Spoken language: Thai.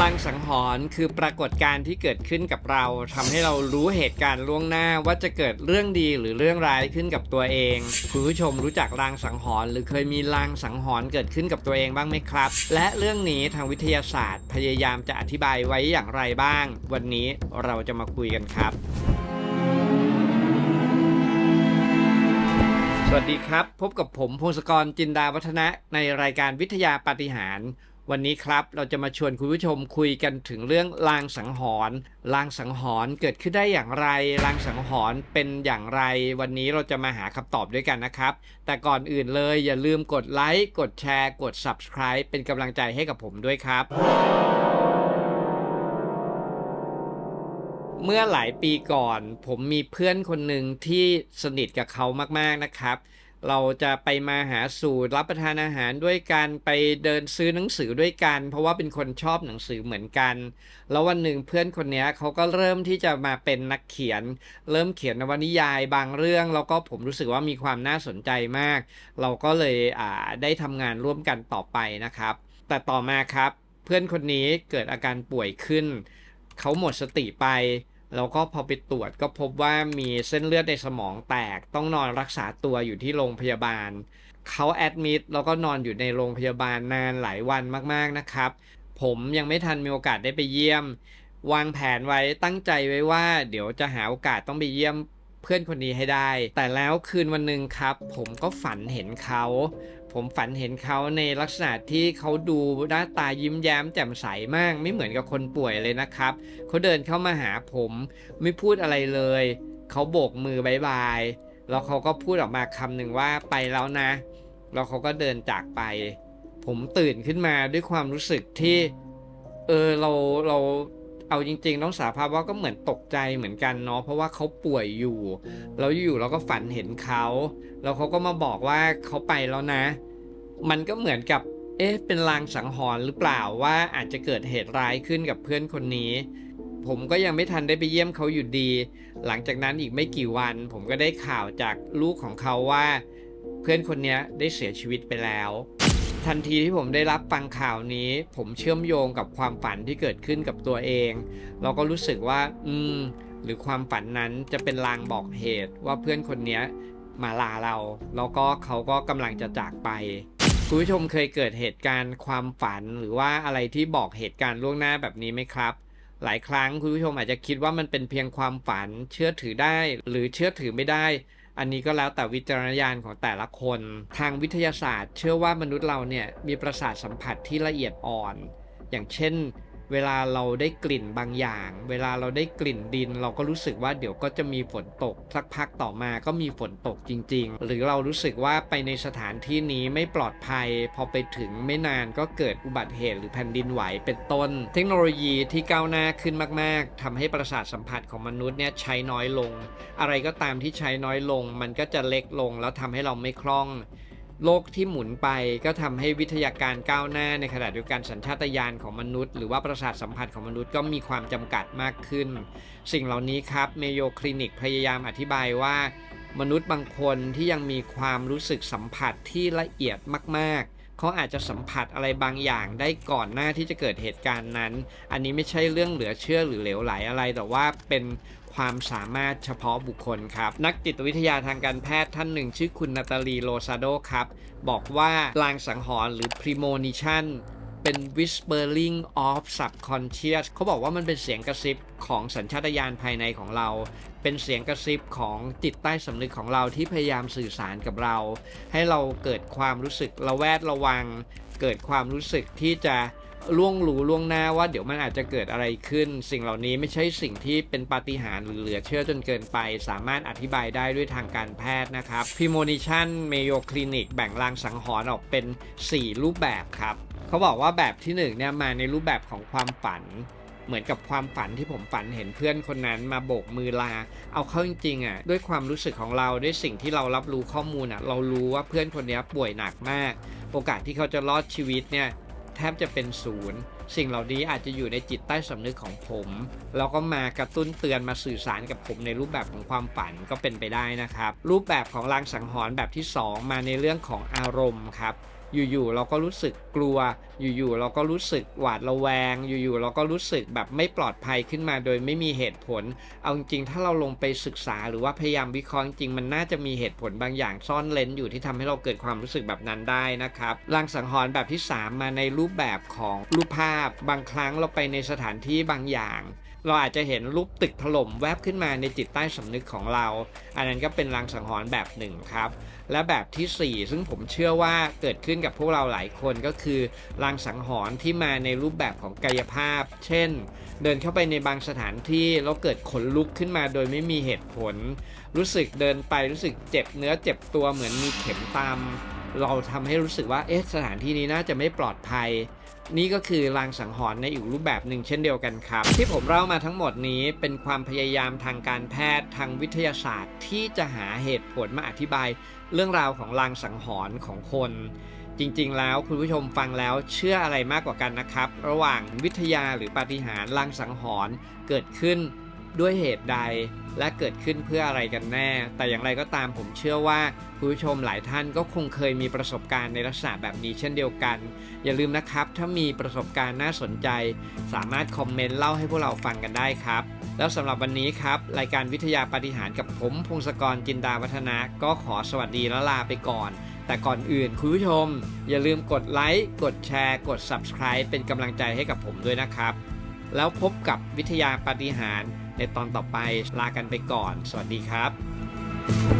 ลางสังหรณ์คือปรากฏการณ์ที่เกิดขึ้นกับเราทำให้เรารู้เหตุการณ์ล่วงหน้าว่าจะเกิดเรื่องดีหรือเรื่องร้ายขึ้นกับตัวเอง คุณผู้ชมรู้จักลางสังหรณ์หรือเคยมีลางสังหรณ์เกิดขึ้นกับตัวเองบ้างไหมครับ และเรื่องนี้ทางวิทยาศาสตร์ พยายามจะอธิบายไว้อย่างไรบ้าง วันนี้เราจะมาคุยกันครับสวัสดีครับ พบกับผมพงศกรจินดาวัฒนะในรายการวิทยาปฏิหาร วันนี้ครับเราจะมาชวนคุณผู้ชมคุยกันถึงเรื่องลางสังหรณ์ลางสังหรณ์เกิดขึ้นได้อย่างไรลางสังหรณ์เป็นอย่างไร วันนี้เราจะมาหาคำตอบด้วยกันนะครับ แต่ก่อนอื่นเลยอย่าลืมกดไลค์กดแชร์ กด Subscribe เป็นกำลังใจให้กับผมด้วยครับ เมื่อหลายปีก่อน ผมมีเพื่อนคนหนึ่งที่สนิทกับเขามากๆนะครับ เราจะไปมาหาสู่รับประทานอาหารด้วยกันไปเดินซื้อหนังสือด้วยกัน เพราะว่าเป็นคนชอบหนังสือเหมือนกัน แล้ววันหนึ่งเพื่อนคนนี้เขาก็เริ่มที่จะมาเป็นนักเขียน เริ่มเขียนนวนิยายบางเรื่อง แล้วก็ผมรู้สึกว่ามีความน่าสนใจมาก เราก็เลยได้ทำงานร่วมกันต่อไปนะครับ แต่ต่อมาครับ เพื่อนคนนี้เกิดอาการป่วยขึ้น เขาหมดสติไป แล้วก็พอไปตรวจก็พบว่ามีเส้นเลือดในสมองแตก ต้องนอนรักษาตัวอยู่ที่โรงพยาบาล เขาแอดมิดแล้วก็นอนอยู่ในโรงพยาบาลนานหลายวันมากๆนะครับ ผมยังไม่ทันมีโอกาสได้ไปเยี่ยม วางแผนไว้ตั้งใจไว้ว่า เดี๋ยวจะหาโอกาสต้องไปเยี่ยม พื่อนคนนี้ให้ได้ แต่แล้วคืนวันหนึ่งครับ ผมก็ฝันเห็นเขา ผมฝันเห็นเขาในลักษณะที่เขาดูหน้าตายิ้มแย้มแจ่มใสมากไม่เหมือนกับคนป่วยเลยนะครับเขาเดินเข้ามาหาผมไม่พูดอะไรเลยเขาโบกมือบายบายแล้วเขาก็พูดออกมาคำหนึ่งว่าไปแล้วนะ แล้วเขาก็เดินจากไป ผมตื่นขึ้นมาด้วยความรู้สึกที่ เออเราเรา เอาจริง ๆ ต้องสาภาพว่าก็เหมือนตกใจเหมือนกันเนาะเพราะว่าเขาป่วยอยู่แล้วอยู่เราก็ฝันเห็นเขาแล้วเขาก็มาบอกว่าเขาไปแล้วนะ มันก็เหมือนกับเอ๊ะเป็นลางสังหรณ์หรือเปล่าว่าอาจจะเกิดเหตุร้ายขึ้นกับเพื่อนคนนี้ ผมก็ยังไม่ทันได้ไปเยี่ยมเขาอยู่ดี หลังจากนั้นอีกไม่กี่วัน ผมก็ได้ข่าวจากลูกของเขาว่า เพื่อนคนนี้ได้เสียชีวิตไปแล้ว ทันทีที่ผมได้รับฟังข่าวนี้ ผมเชื่อมโยงกับความฝันที่เกิดขึ้นกับตัวเอง เราก็รู้สึกว่า อืม หรือความฝันนั้นจะเป็นลางบอกเหตุว่าเพื่อนคนนี้มาลาเรา แล้วก็เขาก็กำลังจะจากไปคุณผู้ชมเคยเกิดเหตุการณ์ความฝันหรือว่าอะไรที่บอกเหตุการณ์ล่วงหน้าแบบนี้ไหมครับ หลายครั้งคุณผู้ชมอาจจะคิดว่ามันเป็นเพียงความฝัน เชื่อถือได้ หรือเชื่อถือไม่ได้ อันนี้ก็แล้วแต่วิจารณญาณของแต่ละคน ทางวิทยาศาสตร์ เชื่อว่ามนุษย์เราเนี่ยมีประสาทสัมผัสที่ละเอียดอ่อน อย่างเช่น เวลาเราได้กลิ่นบางอย่าง เวลาเราได้กลิ่นดิน เราก็รู้สึกว่าเดี๋ยวก็จะมีฝนตก สักพักต่อมาก็มีฝนตกจริง ๆ หรือเรารู้สึกว่าไปในสถานที่นี้ไม่ปลอดภัย พอไปถึงไม่นานก็เกิดอุบัติเหตุหรือแผ่นดินไหวเป็นต้น เทคโนโลยีที่ก้าวหน้าขึ้นมาก ๆทำให้ประสาทสัมผัสของมนุษย์เนี่ยใช้น้อยลง อะไรก็ตามที่ใช้น้อยลง มันก็จะเล็กลงแล้วทำให้เราไม่คล่อง โลกที่หมุนไปก็ทำให้วิทยาการก้าวหน้าในขณะเดียวกันสัญชาตญาณของมนุษย์ หรือว่าประสาทสัมผัสของมนุษย์ก็มีความจำกัดมากขึ้น สิ่งเหล่านี้ครับเมโยคลินิกพยายามอธิบายว่า มนุษย์บางคนที่ยังมีความรู้สึกสัมผัสที่ละเอียดมากๆ เขาอาจจะสัมผัสอะไรบางอย่างได้ก่อนหน้าที่จะเกิดเหตุการณ์นั้น อันนี้ไม่ใช่เรื่องเหลือเชื่อหรือเหลวไหลอะไร แต่ว่าเป็นความสามารถเฉพาะบุคคลครับ นักจิตวิทยาทางการแพทย์ท่านหนึ่งชื่อคุณนาตาลีโลซาโดครับ บอกว่าลางสังหรณ์หรือ premonition เป็น whispering of subconscious เขาบอกว่ามันเป็นเสียงกระซิบของสัญชาตญาณภายในของเรา เป็นเสียงกระซิบของจิตใต้สำนึกของเราที่พยายามสื่อสารกับเรา ให้เราเกิดความรู้สึกระแวดระวัง เกิดความรู้สึกที่จะล่วงรู้ล่วงหน้าว่าเดี๋ยวมันอาจจะเกิดอะไรขึ้น สิ่งเหล่านี้ไม่ใช่สิ่งที่เป็นปาฏิหาริย์หรือเหลือเชื่อจนเกินไป สามารถอธิบายได้ด้วยทางการแพทย์นะครับ Premonition Mayo Clinic แบ่งรางสังหรณ์ออกเป็น 4 รูปแบบครับ เขาบอกว่าแบบที่1เนี่ยมาในรูปแบบของความฝัน เหมือนกับความฝันที่ผมฝันเห็นเพื่อนคนนั้นมาโบกมือลา เอาเข้าจริงๆอะด้วยความรู้สึกของเราด้วยสิ่งที่เรารับรู้ข้อมูลอะเรารู้ว่าเพื่อนคนนี้ป่วยหนักมาก โอกาสที่เขาจะรอดชีวิตเนี่ยแทบจะเป็นศูนย์สิ่งเหล่านี้อาจจะอยู่ในจิตใต้สำนึกของผม แล้วก็มากระตุ้นเตือนมาสื่อสารกับผมในรูปแบบของความฝันก็เป็นไปได้นะครับ รูปแบบของลางสังหรณ์แบบที่ 2 มาในเรื่องของอารมณ์ครับ อยู่ๆเราก็รู้สึกกลัว อยู่ๆเราก็รู้สึกหวาดระแวง อยู่ๆเราก็รู้สึกแบบไม่ปลอดภัยขึ้นมาโดยไม่มีเหตุผล เอาจริงๆถ้าเราลงไปศึกษาหรือว่าพยายามวิเคราะห์จริงมันน่าจะมีเหตุผลบางอย่างซ่อนเลนอยู่ที่ทำให้เราเกิดความรู้สึกแบบนั้นได้นะครับลางสังหรณ์แบบที่ 3 มาในรูปแบบของรูปภาพ บางครั้งเราไปในสถานที่บางอย่างเราอาจจะเห็นรูปตึกถล่มแวบขึ้นมาในจิตใต้สำนึกของเรา อันนั้นก็เป็นลางสังหรณ์แบบหนึ่งครับ และแบบทีสี่4 ซึ่งผมเชื่อว่าเกิดขึ้นกับพวกเราหลายคนก็คือลางสังหรณ์ที่มาในรูปแบบของกายภาพ เช่น เดินเข้าไปในบางสถานที่แล้วเกิดขนลุกขึ้นมาโดยไม่มีเหตุผล รู้สึกเดินไปรู้สึกเจ็บเนื้อเจ็บตัวเหมือนมีเข็มตาม เราทำให้รู้สึกว่าเอ๊ะสถานที่นี้น่าจะไม่ปลอดภัย นี่ก็คือลางสังหรณ์ในอีกรูปแบบหนึ่งเช่นเดียวกันครับ ที่ผมเล่ามาทั้งหมดนี้เป็นความพยายามทางการแพทย์ทางวิทยาศาสตร์ ที่จะหาเหตุผลมาอธิบาย เรื่องราวของลางสังหรณ์ของคน จริงๆ แล้วคุณผู้ชมฟังแล้วเชื่ออะไรมากกว่ากันนะครับ ระหว่างวิทยาหรือปาฏิหาริย์ลางสังหรณ์เกิดขึ้น ด้วยเหตุใดและเกิดขึ้นเพื่ออะไรกันแน่ แต่อย่างไรก็ตามผมเชื่อว่าผู้ชมหลายท่านก็คงเคยมีประสบการณ์ในลักษณะแบบนี้เช่นเดียวกัน อย่าลืมนะครับ ถ้ามีประสบการณ์น่าสนใจ สามารถคอมเมนต์เล่าให้พวกเราฟังกันได้ครับ แล้วสำหรับวันนี้ครับ รายการวิทยาปฏิหารกับผม พงศกรจินดาวัฒนะก็ขอสวัสดีและลาไปก่อน แต่ก่อนอื่นคุณผู้ชม อย่าลืมกดไลค์กดแชร์ กด Subscribe เป็นกำลังใจให้กับผมด้วยนะครับ แล้วพบกับวิทยาปฏิหารในตอนต่อไปลากันไปก่อน สวัสดีครับ